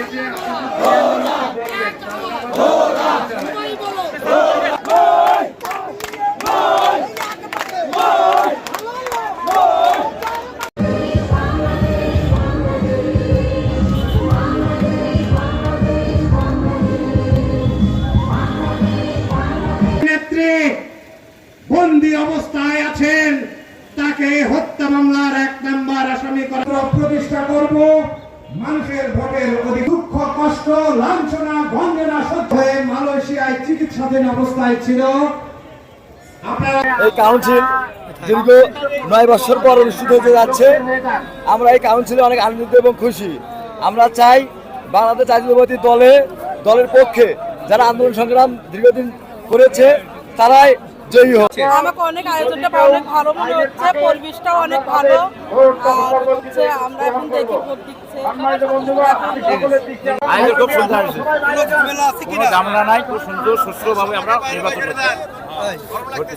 পেয়েছে বন্দী অবস্থায় আছেন তাকে হত্যা মামলার এক নাম্বার আসামি প্রতিষ্ঠা করব। মানুষের ভোটের অধিক দুঃখ, কষ্ট, লাঞ্ছনা বঞ্চনা হয়ে মালয়েশিয়ায় চিকিৎসাধীন অবস্থায় ছিল। এই কাউন্সিল দীর্ঘ নয় বছর পর অনুষ্ঠিত হতে যাচ্ছে। আমরা এই কাউন্সিলে অনেক আনন্দিত এবং খুশি। আমরা চাই বাংলাদেশ জাতীয়তাবাদী দলে দলের পক্ষে যারা আন্দোলন সংগ্রাম দীর্ঘদিন করেছে, তারাই জয়ী হোক। আমাকে অনেক আয়োজনটা অনেক ভালো মনে হচ্ছে পরিবেশটাও অনেক ভালো। আর হচ্ছে আমরা এখন দেখি ভোট দিচ্ছে। আয়োজন খুব সুন্দর হয়েছে। কোনো ঝামেলা নাই খুব সুন্দর সুস্থভাবে আমরা নির্বাচন করছি।